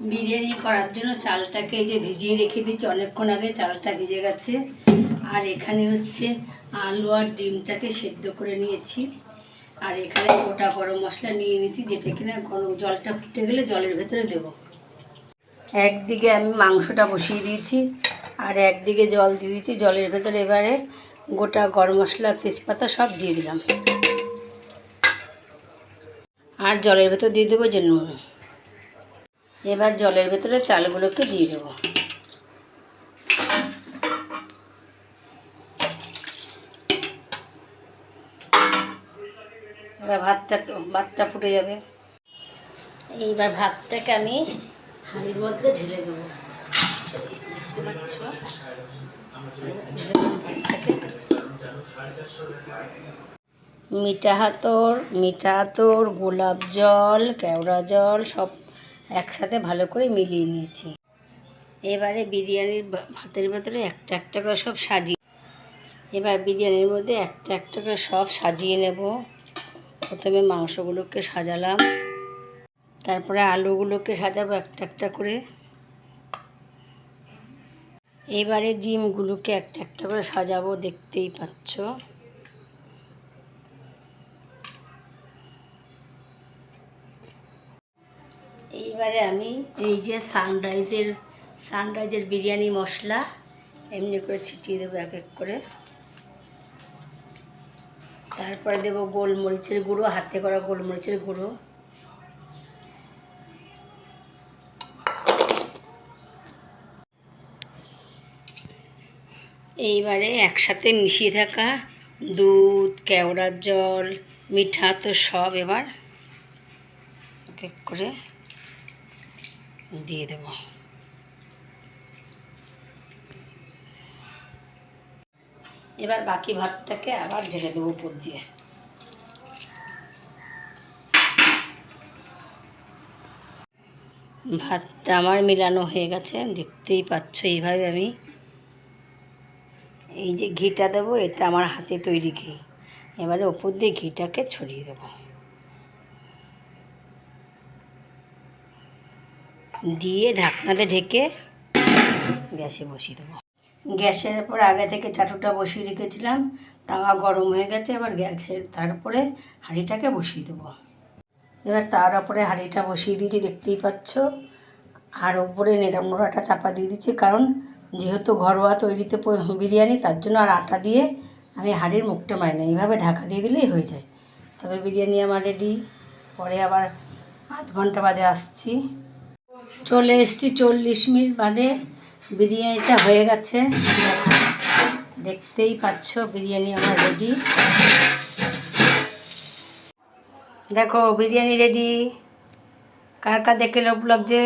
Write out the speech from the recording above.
বিরিয়ানি করার জন্য চালটাকে যে ভিজিয়ে রেখে দিচ্ছি, অনেকক্ষণ আগে চালটা ভিজে গেছে। আর এখানে হচ্ছে আলু আর ডিমটাকে সেদ্ধ করে নিয়েছি। আর এখানে গোটা গরম মশলা নিয়ে নিয়েছি, যেটা কিনা গরম জলটা ফুটে গেলে জলের ভেতরে দেবো। একদিকে আমি মাংসটা বসিয়ে দিয়েছি, আর একদিকে জল দিয়ে দিয়েছি। জলের ভেতরে এবারে গোটা গরম মশলা, তেজপাতা সব দিয়ে দিলাম। আর জলের ভেতর দিয়ে দেবো যে নুন। এবার জলের ভেতরে চালগুলোকে দিয়ে দেবো। এবার ভাতটা ভাতটা ফুটে যাবে। এইবার ভাতটাকে আমি হাঁড়ির মধ্যে ঢেলে দেবো। মিঠা হাতর মিঠা হাতর, গোলাপ জল, কেওড়া জল, সব একসাথে ভালো করে মিলিয়ে নিয়েছি। এবারে বিরিয়ানির ভাতের ভেতরে একটা একটা করে সব সাজিয়ে, এবার বিরিয়ানির মধ্যে একটা একটা করে সব সাজিয়ে নেব। প্রথমে মাংসগুলোকে সাজালাম, তারপরে আলুগুলোকে সাজাবো একটা একটা করে। এবারে ডিমগুলোকে একটা একটা করে সাজাবো, দেখতেই পাচ্ছ। এইবারে আমি এই যে সানরাইজের সানরাইজের বিরিয়ানি মশলা, এমনি করে ছিটিয়ে দেবো এক এক করে। তারপরে দেবো গোলমরিচের গুঁড়ো, হাতে করা গোলমরিচের গুঁড়ো। এইবারে একসাথে মিশিয়ে থাকা দুধ, কেওড়ার জল, মিঠা তো সব এবার এক এক করে। দিয়ে দেবো। এবার বাকি ভাতটাকে আবার ঢেলে দেবো উপর দিয়ে। ভাতটা আমার মিলানো হয়ে গেছে, দেখতেই পাচ্ছ এইভাবে আমি। এই যে ঘিটা দেবো, এটা আমার হাতে তৈরি ঘি। এবারে ওপর দিয়ে ঘিটাকে ছড়িয়ে দেবো। দিয়ে ঢাকনাতে ঢেকে গ্যাসে বসিয়ে দেবো। গ্যাসের উপর আগে থেকে চাটুটা বসিয়ে রেখেছিলাম তাওয়া গরম হয়ে গেছে, এবার গ্যাসের তারপরে হাঁড়িটাকে বসিয়ে দেবো। এবার তার উপরে হাঁড়িটা বসিয়ে দিয়েছি, দেখতেই পাচ্ছ। আর ওপরে নেড়া নোড়াটা চাপা দিয়ে দিচ্ছি, কারণ যেহেতু ঘরোয়া তৈরিতে বিরিয়ানি, তার জন্য আর আটা দিয়ে আমি হাঁড়ির মুখটা মাই না। এইভাবে ঢাকা দিয়ে দিলেই হয়ে যায়। তবে বিরিয়ানি আমার রেডি পরে আবার আধ ঘণ্টা বাদে আসছি। চলে এসছি চল্লিশ মিনিট বাদে বিরিয়ানিটা হয়ে গেছে। দেখতেই পাচ্ছ বিরিয়ানি আমার রেডি দেখো বিরিয়ানি রেডি কার কার দেখে লোক লাগছে?